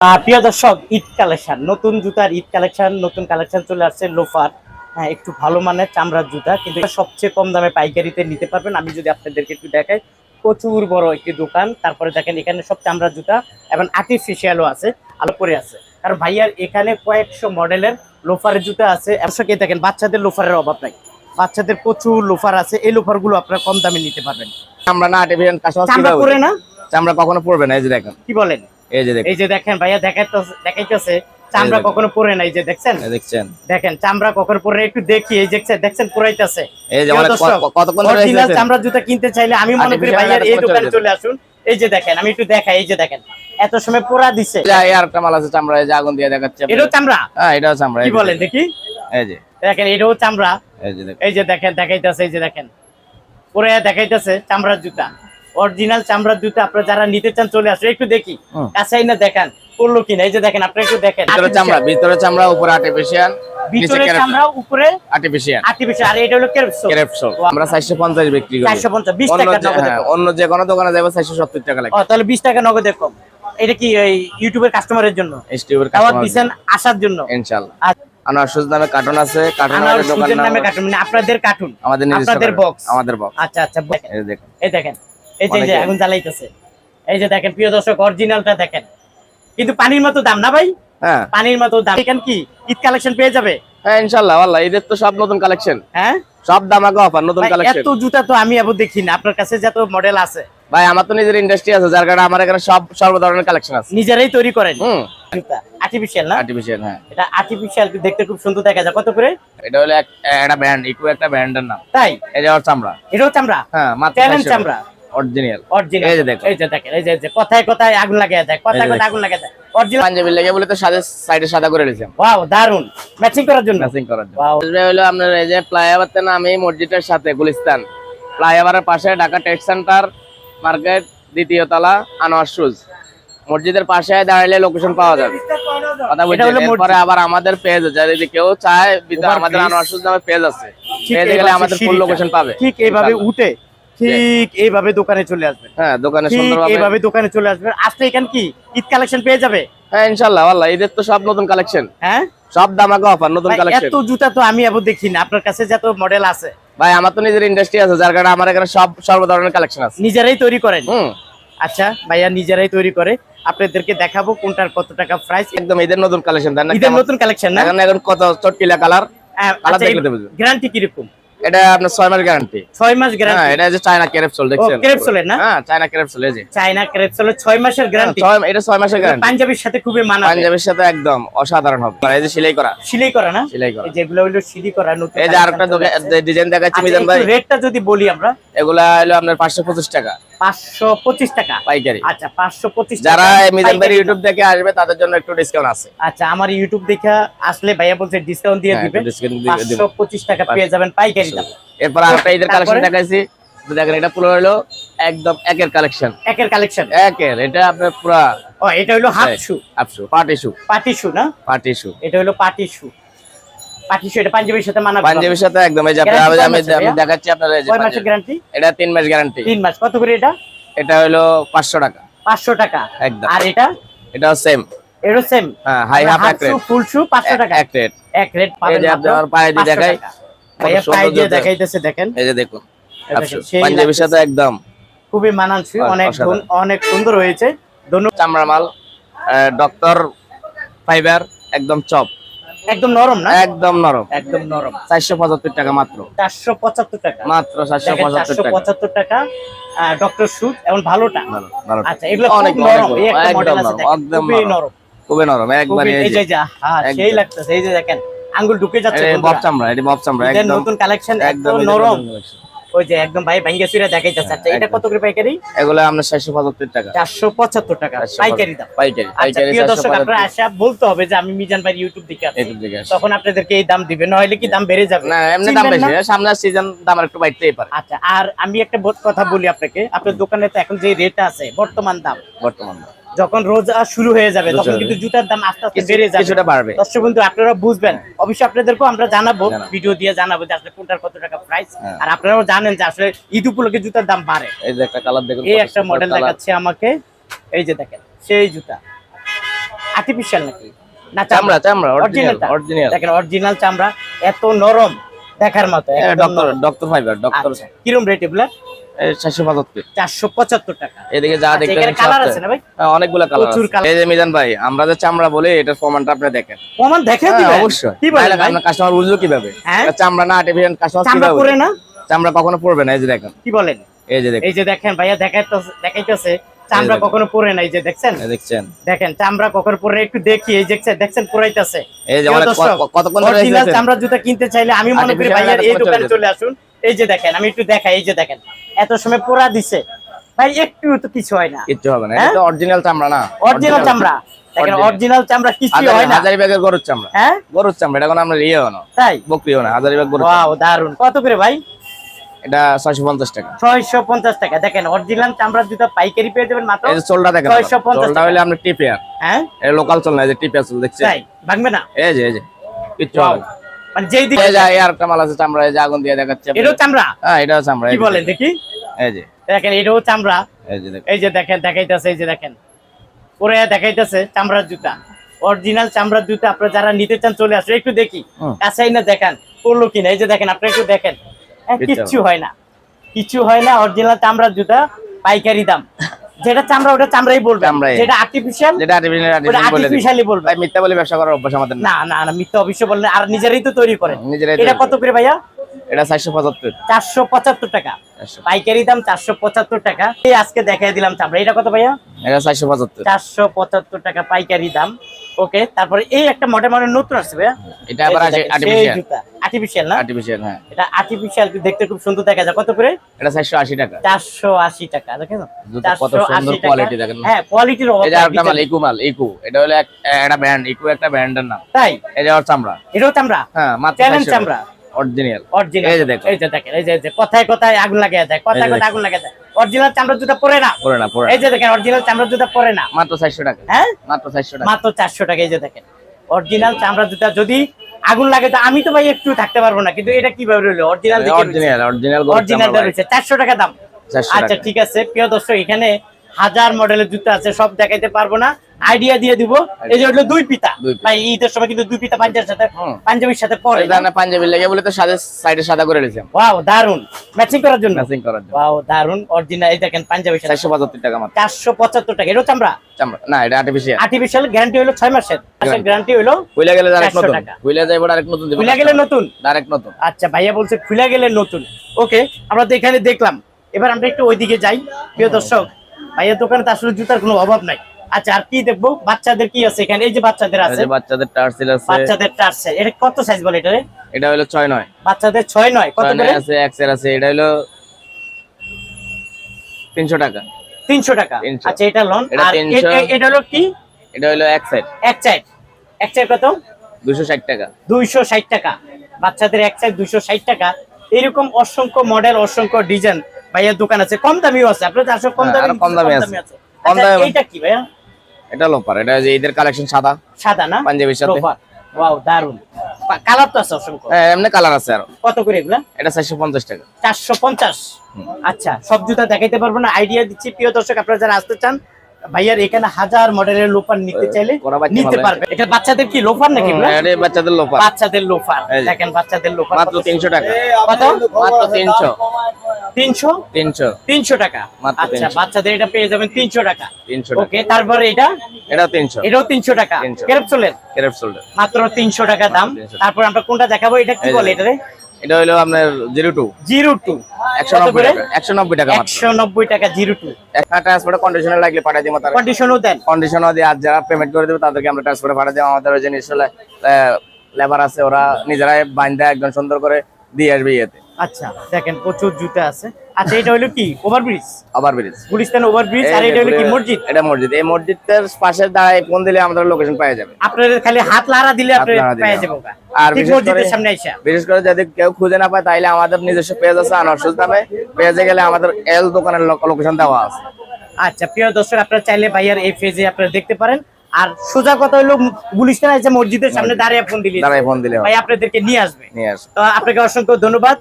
প্রিয় দর্শক ঈদ কালেকশন। নতুন জুতার ঈদ কালেকশন নতুন কালেকশন চলে আসছে লোফার। হ্যাঁ একটু ভালো মানের চামড়ার জুতা কিন্তু সবচেয়ে কম দামে পাইকারিতে নিতে পারবেন। আমি যদি আপনাদেরকে একটু দেখাই প্রচুর বড় একটি দোকান। তারপরে দেখেন এখানে সব চামড়ার জুতা এবং আর্টিফিশিয়ালও আছে আলো করে আছে। কারণ ভাইয়ার এখানে কয়েকশো মডেলের লোফারের জুতা আছে। একশোকে দেখেন বাচ্চাদের লোফারের অভাব নাই। বাচ্চাদের প্রচুর লোফার আছে। এই লোফারগুলো আপনারা কম দামে নিতে পারবেন। আমরা না চামড়া পরে না? চামড়া কখনো পড়বে না এই যে দেখেন। কি বলেন? এই যে দেখেন এই যে দেখেন ভাইয়া দেখাইতেছে দেখাইতেছে চামড়া কখনো পরে নাই যে দেখছেন দেখছেন দেখেন চামড়া কখনো পরে একটু দেখি এই দেখছেন দেখছেন পুরাইতেছে এই যে কতক্ষণ অরিজিনাল চামড়া জুতা কিনতে চাইলে আমি মনে করি ভাইয়ার এই দোকানে চলে আসুন এই যে দেখেন আমি একটু দেখাই এই যে দেখেন এত সময় পোড়া দিছে আরেকটা মাল আছে চামড়া এই যে আগুন দিয়ে দেখাচ্ছে এটাও চামড়া হ্যাঁ এটাও চামড়া কি বলেন দেখি এই যে দেখেন এটাও চামড়া এই যে দেখেন এই যে দেখেন দেখাইতেছে এই যে দেখেন পরে দেখাইতেছে চামড়ার জুতা অরিজিনাল চামড়ার জুতা আপনারা যারা নিতে চান চলে আসুন। একটু দেখি। কাছাই না দেখান। করল কিনা এই যে দেখেন আপনারা একটু দেখেন। ভিতরে চামড়া ভিতরে চামড়া উপরে আর্টিফিশিয়াল ভিতরে চামড়া উপরে আর্টিফিশিয়াল আর্টিফিশিয়াল আর এটা হলো কেরপসো ক্রেপসোল আমরা 450 বিক্রি করি। 450 20 অন্য টাকা যে- নগদে হ্যাঁ, অন্য যে কোনো দোকানে যাবে 470 টাকা লাগে। ও তাহলে 20 টাকা নগদে কম। এটা কি ইউটিউবের কাস্টমারের জন্য? এসটিউবের কাস্টমার দিবেন আসার জন্য। ইনশাআল্লাহ। নামে কার্টুন আছে। কার্টুন নামে কার্টুন মানে আপনাদের কার্টুন আমাদের নিজস্ব আপনাদের কার্টুন, আমাদের বক্স আচ্ছা আচ্ছা এই দেখেন। এই যে এই এখন জ্বালাইতেছে। এই যে দেখেন প্রিয় দর্শক অরিজিনালটা দেখেন। কিন্তু পানির মতো দাম না ভাই? হ্যাঁ। পানির মতো দাম। এখানে কি ঈদ কালেকশন পেয়ে যাবে? হ্যাঁ ইনশাআল্লাহ আল্লাহ ঈদের তো সব নতুন কালেকশন হ্যাঁ? সব দামাকে অফার নতুন কালেকশন এত জুতা তো আমি আবার দেখি না। আপনার কাছে যত মডেল আছে। ভাই আমার তো নিজের ইন্ডাস্ট্রি আছে যার কারণে আমার এখানে সব সর্ব ধরনের কালেকশন আছে। নিজেরাই তৈরি করেন। হুম। আর্টিফিশিয়াল না? আর্টিফিশিয়াল হ্যাঁ। এটা আর্টিফিশিয়াল দেখতে খুব সুন্দর দেখা যায়। কত করে? এটা হলো এক- একটা ব্র্যান্ড ইকু একটা ব্র্যান্ডের নাম। তাই? ওর চামড়া। এটাও চামড়া? হ্যাঁ মাত্র চামড়া। অরিজিনাল অরিজিনাল এই যে দেখো। এই যে দেখেন এই যে যে কথায় কথায় আগুন লাগিয়ে দেয় কথায় এই কথায় আগুন লাগিয়ে দেয়। অরিজিনাল পাঞ্জাবি লেগে বলে তো সাদে সাইডে সাদা করে ওয়াও দারুণ ম্যাচিং করার জন্য। ম্যাচিং করার জন্য। Wow. আসবে হলো আপনার এই যে তে নামে মসজিদের সাথে গুলিস্তান। ফ্লাইওভারের পাশে ঢাকা টেক্স সেন্টার মার্কেট দ্বিতীয় তলা আনোয়ার শুজ মসজিদের পাশে দাঁড়ালে লোকেশন পাওয়া যাবে। কথা এটা হলো এরপরে আবার আমাদের পেজ আছে। যদি কেউ চায় আমাদের। আনোয়ার শুজ নামে পেজ আছে। পেজে গেলে আমাদের ফুল লোকেশন পাবে। ঠিক এইভাবে উঠে ঠিক এইভাবে দোকানে চলে আসবেন। হ্যাঁ দোকানে এইভাবে দোকানে চলে আসবেন। আসলে এখানে কি ঈদ কালেকশন পেয়ে যাবে? হ্যাঁ ইনশাল্লাহ আল্লাহ ঈদের তো সব নতুন কালেকশন। হ্যাঁ? সব দামাকে অফার নতুন কালেকশন এত জুতা তো আমি আবার দেখি না। আপনার কাছে যত মডেল আছে। ভাই আমার তো নিজের ইন্ডাস্ট্রি আছে যার কারণে আমার এখানে সব সর্ব ধরনের কালেকশন আছে। নিজেরাই তৈরি করেন? আচ্ছা ভাইয়া নিজেরাই তৈরি করে। আপনাদেরকে দেখাবো কোনটার কত টাকা প্রাইস একদম ঈদের নতুন কালেকশন তাই না? ঈদের নতুন কালেকশন না? এখন কত? চটকিলা কালার দেখলে। গ্যারান্টি কীরকম? এটা আপনার ছয় মাস গ্যারান্টি ছয় মাস হ্যাঁ এটা যে চায়না ক্যাপসুল দেখছেন? ক্যাপসুলের না? হ্যাঁ চায়না ক্যাপসুল এই যে। চায়না ক্যাপসুলের ছয় মাসের গ্যারান্টি এটা ছয় মাসের গ্যারান্টি পাঞ্জাবির সাথে খুবই মানাবে। পাঞ্জাবের সাথে একদম অসাধারণ হবে। আর এই যে সেলাই করা। সিলাই করা না? সেলাই করা। এই যেগুলো হলো সিলি করা নতুন এই যে আরেকটা ডিজাইন দেখাচ্ছি মিজান ভাই। রেটটা যদি বলি আমরা। এগুলা হলো আপনার পাঁচশো পঁচিশ টাকা। পাঁচশো পঁচিশ টাকা। পাইকারি। আচ্ছা পাঁচশো পঁচিশ যারা মিজান ভাই ইউটিউব দেখে আসবে তাদের জন্য একটু ডিসকাউন্ট আছে। আচ্ছা আমার ইউটিউব দেখে আসলে ভাইয়া বলছে ডিসকাউন্ট দিয়ে হ্যাঁ, দিয়ে। পঁচিশ টাকা পেয়ে যাবেন পাইকারি দাম। এরপর আরেকটা ঈদের কালেকশন দেখাইছি। দেখেন এটা পুরো হলো একদম একের কালেকশন একের কালেকশন একের এটা আপনার পুরা ও এটা হলো হাফ শু। আপশু পার্টি শু। পাটি শু না? Party shoe. এটা হলো পাটি শু পাটি শু। পাঞ্জাবির সাথে মানাবে পাঞ্জাবির সাথে একদম এই যে আমি কয় মাসের আমি ভাইয়া? দেখাচ্ছি আপনার এই যে কয় মাসের গ্যারান্টি এটা মাস গ্যারান্টি মাস। কত করে এটা? এটা হলো টাকা। পাঁচশো টাকা। একদম। আর এটা? এটা সেম এটা সেম হ্যাঁ হাই হাফ এক রেট ফুল শু পাঁচশো টাকা। এক রেট এক রেট এই যে আপনার পায়ে দিয়ে দেখাই ভাইয়া পায়ে দিয়ে দেখাইতেছে দেখেন। এই যে দেখুন পাঞ্জাবির সাথে একদম। খুবই মানানসই অ- অনেক। অনেক সুন্দর হয়েছে। ধন্যবাদ। চামড়া মাল ডক্টর ফাইবার একদম চপ। একদম নরম না? একদম নরম। একদম নরম। চারশো পঁচাত্তর টাকা মাত্র। চারশো পঁচাত্তর টাকা। মাত্র চারশো দেখেন পঁচাত্তর চারশো টাকা পঁচাত্তর টাকা ডক্টর সুদ এবং ভালোটা। ভালো ভালো আচ্ছা এগুলো অনেক নরম একদম নরম, একদম খুবই নরম। খুবই নরম একবারে এই যে যা হ্যাঁ সেই লাগতেছে এই যে দেখেন আঙ্গুল ঢুকে যাচ্ছে বব চামড়া এটা বব চামড়া একদম। নতুন কালেকশন একদম নরম। ওই যে একদম ভাই ভাঙ্গা চুরা দেখাইতেছে। আচ্ছা এটা কত করে পাইকারি? এগুলো আমরা চারশো পঁচাত্তর টাকা। চারশো পঁচাত্তর টাকা পাইকারি দাম। পাইকারি আচ্ছা পাইকারি প্রিয় দর্শক আপনারা আসা বলতে হবে যে আমি মিজান ভাই ইউটিউব দেখে আছি। তখন আপনাদেরকে এই দাম দিবে নইলে কি দাম বেড়ে যাবে? না এমনি দাম বেশি না? সামনের সিজন দাম আর একটু বাড়তেই পারে। আচ্ছা আর আমি একটা কথা বলি আপনাকে। আপনার দোকানে তো এখন যে রেট আছে বর্তমান দাম। বর্তমান যখন রোজা শুরু হয়ে যাবে তখন কিন্তু জুতার দাম আস্তে আস্তে বেড়ে যাবে। কিছুটা বাড়বে। দর্শক বন্ধু আপনারা বুঝবেন। অবশ্যই আপনাদেরকেও আমরা জানাব। ভিডিও দিয়ে জানাব যে আসলে কোনটার কত টাকা প্রাইস হ্যাঁ। আর আপনারাও জানেন যে আসলে ঈদ উপলক্ষে জুতার দাম বাড়ে। এই যে একটা কালার দেখুন এই একটা মডেল দেখাচ্ছে আমাকে। এই যে দেখেন সেই জুতা। আর্টিফিশিয়াল নাকি? না চামড়া। চামড়া অরিজিনাল অরিজিনাল দেখেন অরিজিনাল চামড়া এত নরম দেখার মতো ডক্টর ডক্টর ফাইবার ডক্টর কিরম রেট এগুলা চারশো পঁচাত্তর। চারশো পঁচাত্তর টাকা। এদিকে যা দেখতে কালার আছে না ভাই? অনেকগুলো কালার প্রচুর আছে। এই যে মিজান ভাই আমরা যে চামড়া বলি এটার প্রমাণটা আপনি দেখেন। প্রমাণ দেখে দিবেন অবশ্যই। কি বলেন আপনার কাস্টমার বুঝলো কীভাবে? চামড়া না আর্টিফিশিয়াল কাস্টমার চামড়া কীভাবে না? চামড়া কখনো পড়বে না এই যে দেখেন। কি বলেন? এই যে দেখেন। এই যে দেখেন ভাইয়া দেখাইতে দেখাইতেছে চামড়া। কখনো পরে নাই যে দেখছেন? দেখছেন। দেখেন চামড়া কখনো পরে একটু দেখি এই দেখছেন দেখছেন পুরাইতেছে। এই যে কতক্ষণ ধরে চামড়া জুতা কিনতে চাইলে আমি মনে করি ভাইয়ার এই দোকানে চলে আসুন। এই যে দেখেন আমি একটু দেখাই এই যে দেখেন। এত সময় পোড়া দিছে। ভাই একটু তো কিছু হয় না। কিছু হবে না হ্যাঁ? এটা তো অরিজিনাল চামড়া না। অরিজিনাল চামড়া। দেখেন অরিজিনাল চামড়া কিছু হয় না। হাজারি ব্যাগের গরুর চামড়া। হ্যাঁ? গরুর চামড়া এটা কোনো আমরা ইয়েও না। তাই? বকরিও না হাজারি ব্যাগ গরুর ওয়াও দারুণ কত করে ভাই? এটা ছয়শো পঞ্চাশ টাকা। ছয়শো পঞ্চাশ টাকা। দেখেন অরিজিনাল চামড়া জুতা পাইকারি পেয়ে যাবেন মাত্র এই যে চোলটা দেখেন 650 চোলটা হলে আমরা টিপিয়ার হ্যাঁ? এটা লোকাল চল না এই যে টিপিয়ার চল দেখছেন? তাই ভাঙবে না? এই যে এই যে Wow. হবে না। মানে যেই দিকে এই আরেকটা মাল আছে চামড়া এই যে আগুন দিয়ে দেখাচ্ছে এটাও চামড়া? হ্যাঁ এটাও চামড়া কি বলেন দেখি। এই যে। দেখেন এটাও চামড়া। এই যে দেখেন। এই যে দেখেন দেখাইতেছে এই যে দেখেন। পরে দেখাইতেছে চামড়ার জুতা। অরিজিনাল চামড়ার জুতা আপনারা যারা নিতে চান চলে আসবে একটু দেখি। কাছাই না দেখেন করল কিনা? এই যে দেখেন আপনারা একটু দেখেন। কিচ্ছু হয় না। কিছু হয় না অরিজিনাল চামড়ার জুতা পাইকারি দাম। যেটা চামড়া ওটা চামড়াই বলবে। যেটা আর্টিফিশিয়াল যেটা আর্টিফিশিয়াল বলবে। ভাই মিথ্যা বলে ব্যবসা করার অভ্যাস আমাদের না। না না মিথ্যা অবশ্য বললে আর নিজেরাই তো তৈরি করেন নিজেরাই এটা কত করে। ভাইয়া? এটা চারশো পঁচাত্তর। চারশো পঁচাত্তর টাকা। পাইকারি দাম চারশো পঁচাত্তর টাকা। এই আজকে দেখাই দিলাম চামড়া। এটা কত ভাইয়া? এটা চারশো পঁচাত্তর। চারশো পঁচাত্তর টাকা পাইকারি দাম। ওকে তারপরে এই একটা মডেল মডেল নতুন আসছে ভাইয়া। এটা আবার আর্টিফিশিয়াল আর্টিফিশিয়াল না? আর্টিফিশিয়াল হ্যাঁ। এটা আর্টিফিশিয়াল দেখতে খুব সুন্দর দেখা যায়। কত করে? এটা চারশো আশি টাকা। চারশো আশি টাকা দেখেন? কত সুন্দর quality দেখেন। হ্যাঁ কোয়ালিটির যে আরেকটা মাল ইকু মাল ইকু। এটা হলো একটা ব্র্যান্ড ইকু একটা ব্র্যান্ডের নাম। তাই? যে ওর চামড়া। এটাও চামড়া? হ্যাঁ মাত্র চ্যালেঞ্জ চামড়া? অরিজিনাল অরিজিনাল এই যে দেখো। এই যে দেখেন এই যে কথায় কথায় আগুন লাগিয়ে যায় কথায় কথায় আগুন লাগিয়ে যায় অরিজিনাল চামড়ার জুতা পরে না? পরে না পরে এই যে দেখেন অরিজিনাল চামড়ার জুতা পরে না। মাত্র চারশো টাকা। হ্যাঁ? মাত্র চারশো টাকা। মাত্র চারশো টাকা এই যে দেখেন। অরিজিনাল চামড়া জুতা যদি আগুন লাগে তো আমি তো ভাই একটু থাকতে পারব না কিন্তু এটা কীভাবে রইল? অরিজিনাল অরিজিনাল অরিজিনাল রয়েছে। চারশো টাকা দাম। আচ্ছা ঠিক আছে। প্রিয় দর্শক এখানে হাজার মডেলের জুতা আছে সব দেখাইতে পারব না। আইডিয়া দিয়ে দিব। এই যে হলো দুই পিতা। ভাই ঈদের সময় কিন্তু দুই পিতা পাঞ্জাবির সাথে পাঞ্জাবির সাথে পরে। পাঞ্জাবি লেগে বলে তো সাদা সাইডে সাদা করে দিয়েছি ওয়াও দারুণ ম্যাচিং করার জন্য? ম্যাচিং করার জন্য। ওয়াও দারুণ অরিজিনাল এই দেখেন পাঞ্জাবির সাথে। চারশো পঁচাত্তর টাকা মাত্র। চারশো পঁচাত্তর টাকা। এটাও চামড়া? চামড়া। না এটা আর্টিফিশিয়াল আর্টিফিশিয়াল গ্যারান্টি হলো ছয় মাসের। Guarantee। গ্যারান্টি হলো খুলে গেলে আরেক নতুন। খুলে যাইব আরেক নতুন দিব। খুলে গেলে নতুন? ডাইরেক্ট নতুন। আচ্ছা ভাইয়া বলছে খুলে গেলে নতুন। ওকে আমরা তো এখানে দেখলাম। এবার আমরা একটু ওইদিকে যাই। প্রিয় দর্শক ভাইয়া দোকানে তো আসলে জুতার কোনো অভাব নাই। আচ্ছা আর কি দেখব? বাচ্চাদের কি আছে এখানে? এই যে বাচ্চাদের আছে। বাচ্চাদের টার্সেল আছে। বাচ্চাদের টার্সেল। এটা কত সাইজ বলে এটা? এটা হলো ছয় নয়। বাচ্চাদের ছয় নয়। কত ছয় করে? আছে এক্সেল আছে। এটা হলো তিনশো টাকা। তিনশো টাকা। আচ্ছা এটা লন। এটা আর 300 এটা হলো কি? এটা হলো এক সাইড এক সাইড এক সাইড কত? দুশো ষাট টাকা। দুইশো ষাট টাকা। বাচ্চাদের এক সাইড দুইশো ষাট টাকা। এরকম অসংখ্য মডেল অসংখ্য ডিজাইন ভাইয়ার দোকান আছে কম দামিও আছে আপনাদের আসলে কম হ্যাঁ, দামি কম দামি আছে। কম আচ্ছা দামি- এইটা কি ভাইয়া? এটা লোপার এটা যে ঈদের কালেকশন সাদা। সাদা না? পাঞ্জাবির সাথে। ওয়াও দারুণ কালার তো আছে অসংখ্য। হ্যাঁ এমনি কালার আছে আর। কত করে এগুলা? এটা চারশো পঞ্চাশ টাকা। চারশো পঞ্চাশ? আচ্ছা সব জুতা দেখাইতে পারব না আইডিয়া দিচ্ছি। প্রিয় দর্শক আপনারা যারা আসতে চান ভাইয়ার এখানে হাজার মডেলের লোফার নিতে চাইলে নিতে পারবে। এটা বাচ্চাদের কি লোফার নাকি বাচ্চাদের লোপার বাচ্চাদের লোফার। দেখেন বাচ্চাদের লোফার মাত্র কত তিনশো টাকা। কত? মাত্র টাকা। আচ্ছা বাচ্চাদের এটা পেয়ে যাবেন তিনশো টাকা। তিনশো টাকা। ওকে তারপরে এটা? এটাও তিনশো। এটাও তিনশো টাকা। 300 ক্যাপসুলের ক্রেপ শোল্ডার মাত্র তিনশো টাকা দাম। 300 তারপর আমরা কোনটা দেখাবো? এটা কি। বলে এটারে? এটা হলো আপনার জিরো টু জিরো টু। একশো নব্বই টাকা। একশো নব্বই টাকা একশো নব্বই টাকা জিরো টু। একটা ট্রান্সপোর্টে কন্ডিশনার লাগলে পাঠিয়ে দিব তার। কন্ডিশনও দেন। কন্ডিশনও দিয়ে আর যারা পেমেন্ট করে দেবে তাদেরকে আমরা ট্রান্সপোর্টে পাঠিয়ে দেবো। আমাদের ওই লেবার আছে ওরা নিজেরাই বাইন্দা একদম সুন্দর করে দিয়ে আসবে ইয়েতে। আচ্ছা দেখেন প্রচুর জুতা আছে। আচ্ছা এটা হলো কি? ওভারব্রিজ আবার ব্রিজ গুলিস্তান ওভারব্রিজ আর এটা হলো কি মসজিদ? এটা মসজিদ। এই মসজিদের পাশে দাঁড়ায় ফোন দিলে আমাদের লোকেশন পাওয়া যাবে। আপনাদের খালি হাত লাড়া দিলে হাত আপনি নাড়া দিলে পেয়ে হবে। যাব। আর মসজিদের সামনে আইসা। বিশেষ করে যদি কেউ খুঁজে না পায় তাইলে আমাদের নিজস্ব পেজ আছে আনারসুজ নামে পেজে গেলে আমাদের এল দোকানের লোকেশন দেওয়া আছে। আচ্ছা প্রিয় দর্শক আপনারা চাইলে ভাইয়ার এই পেজে আপনারা দেখতে পারেন। আর সোজা কথা হলো গুলিস্তান আছে মসজিদের সামনে দাঁড়িয়ে ফোন দিলে। দাঁড়ায় ফোন দিলে ভাই আপনাদেরকে নিয়ে আসবে। নিয়ে আসো তো আপনাকে অসংখ্য ধন্যবাদ।